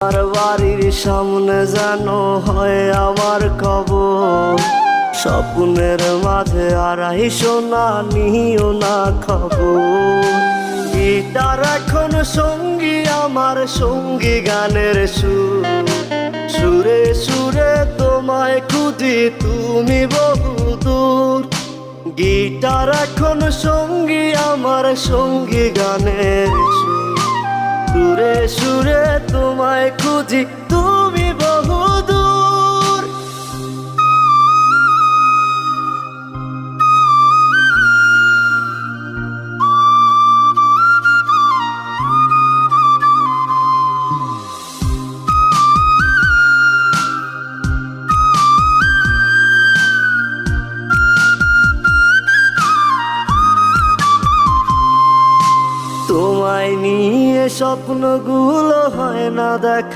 আমার বাড়ির সামনে যেন হয় আমার কবর। স্বপ্নের মাঝে আড়াই সোনা নিও না খবর। গিটার এখন সঙ্গী, আমার সঙ্গী গানের সুর। সুরে সুরে তোমায় খুঁজি, তুমি বহু দূর। গিটার এখন সঙ্গী, আমার সঙ্গী গানের সুর তোমায় খুঁজি। তুমি তোমায় নিয়ে স্বপ্নগুলো হয় না দেখা।